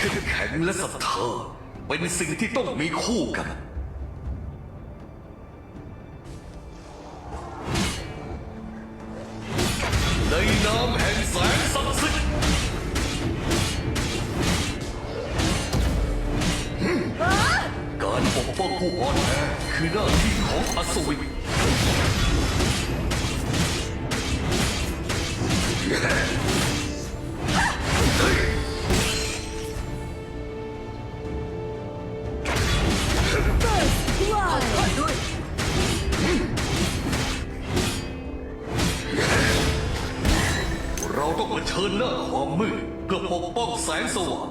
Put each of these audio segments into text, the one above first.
เข้มแข็งและศรัทธาเป็นสิ่งที่ต้องมีคู่กัน ในนามแห่งแสงศักดิ์สิทธิ์การปกป้องผู้อ่อนแอคือหน้าที่ของอัศวิน 烦死我。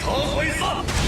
怎么回？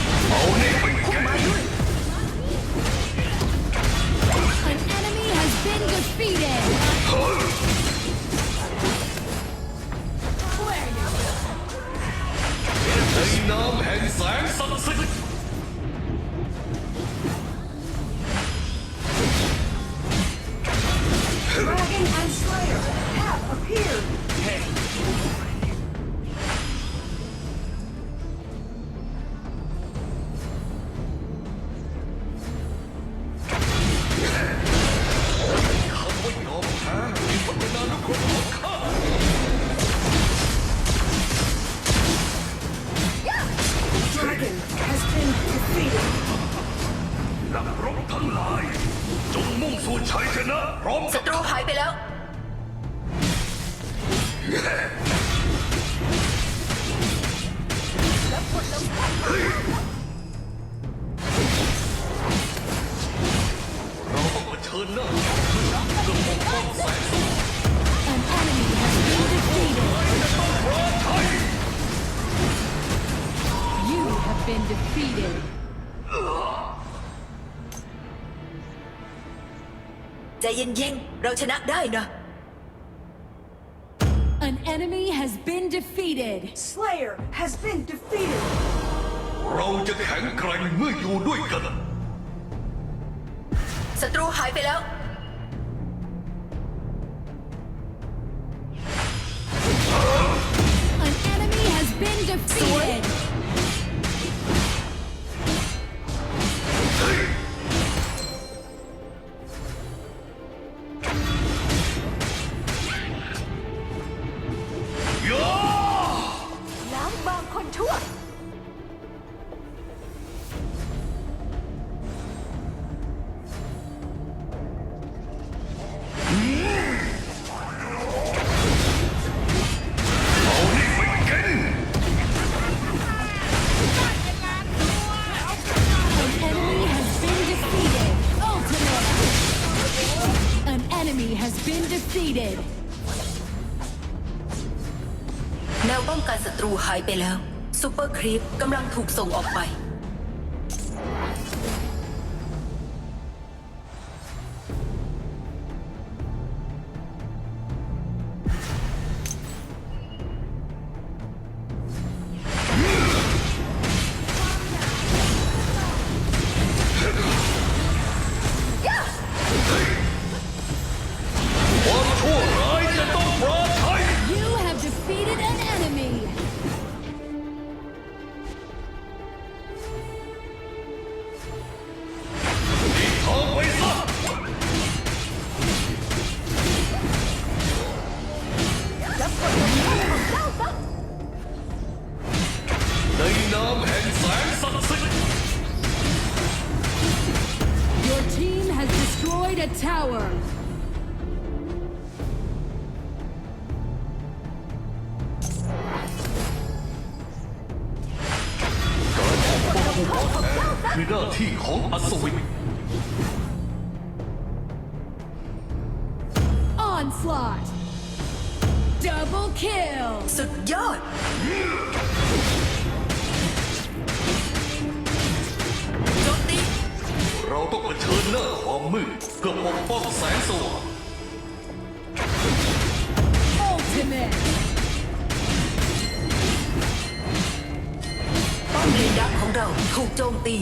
ใจเย็นๆ เราชนะได้นะ An enemy has been defeated. Slayer has been defeated. เราจะแข็งแกร่งเมื่ออยู่ด้วยกัน ศัตรูหายไปแล้ว An enemy has been defeated. ตรูหายไปแล้วซูเปอร์ครีปกำลังถูกส่งออกไป นนามแห่งแสงศักดิ์สิทธิ์ Your team has destroyed a tower. คือหน้าที่ของอัศวิน Onslaught. Double kill. สุดยอด เราต้องเผชิญหน้าความมืดเพื่อปกป้องแสงสว่าง Ultimate. ป้อมเลนดักของเราถูกโจมตี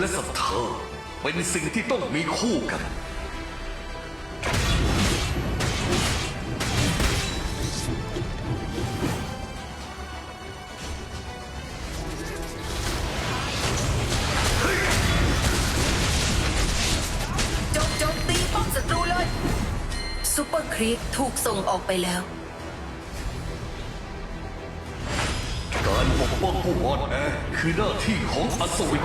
แข็งและศรัทธาเป็นสิ่งที่ต้องมีคู่กันโจมโจมตีป้อมศัตรูเลยซูเปอร์ครีปถูกส่งออกไปแล้ว การปกป้องผู้อ่อนแอคือหน้าที่ของอัศวิน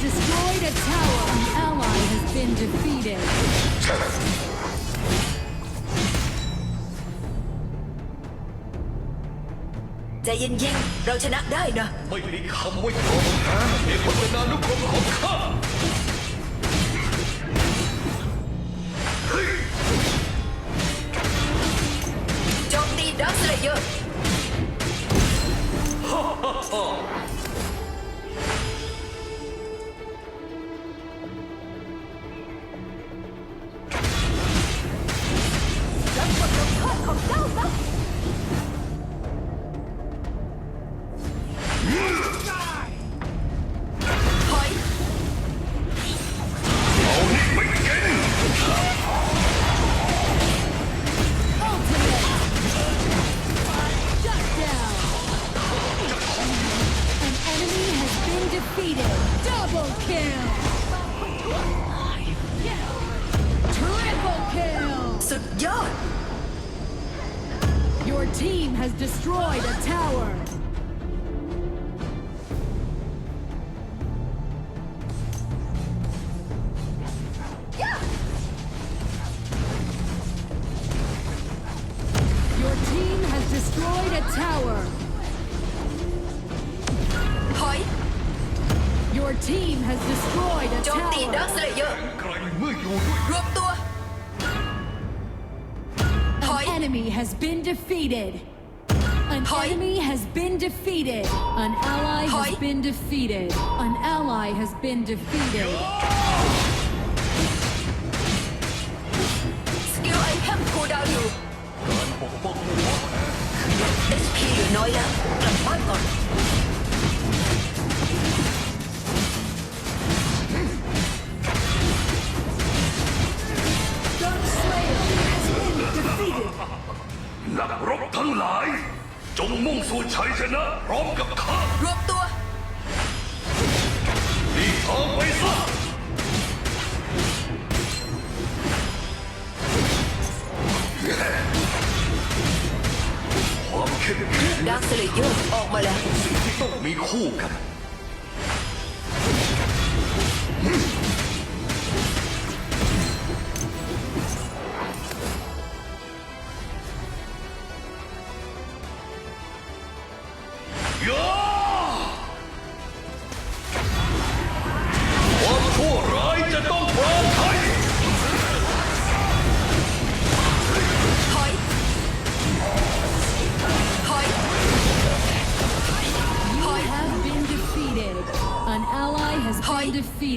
destroyed a tower. An ally has been defeated. ใจเย็นๆ เราชนะได้นะ ไม่มีคำว่ายอมแพ้ในพจนานุกรมของข้าโจมตีดักสเลเยอร์ 걱정 없어. team has destroyed a tower. Your team has destroyed a tower. Hỏi. Your team has destroyed a tower. โจมตีดักสเลเยอร์รวบตัว enemy has been defeated. An Hoi. enemy has been defeated. An ally has Hoi. been defeated. An ally has been defeated. สกิลไอเทมคูลดาวน์อยู่ การปกป้องผู้ว่าแพ้ HP เหลือน้อยแล้ว กลับบ้านก่อน นักรบทั้งหลาย จงมุ่งสู่ชัยชนะพร้อมกับข้ารวมตัวดีทางไปซะความเข้มแข็งดักสเลเยอร์ออกมาแล้ว สิ่งที่ต้องมีคู่กัน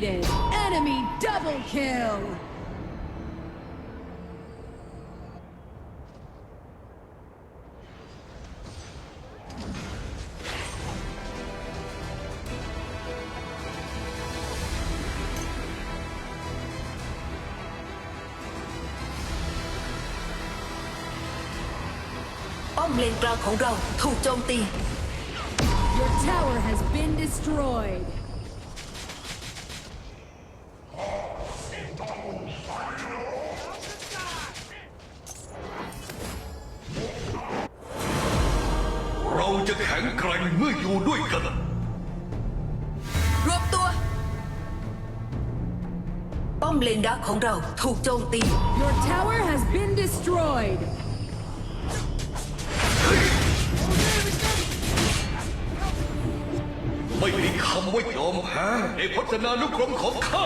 defeated. Enemy double kill. Bom lên cao của. Your tower has been destroyed. ออยู่ด้วยกัน รวมตัว ป้อมเลนดักของเราถูกโจมตี Your tower has been destroyed. ไม่มีคำว่ายอมแพ้ในพจนานุกรมของข้า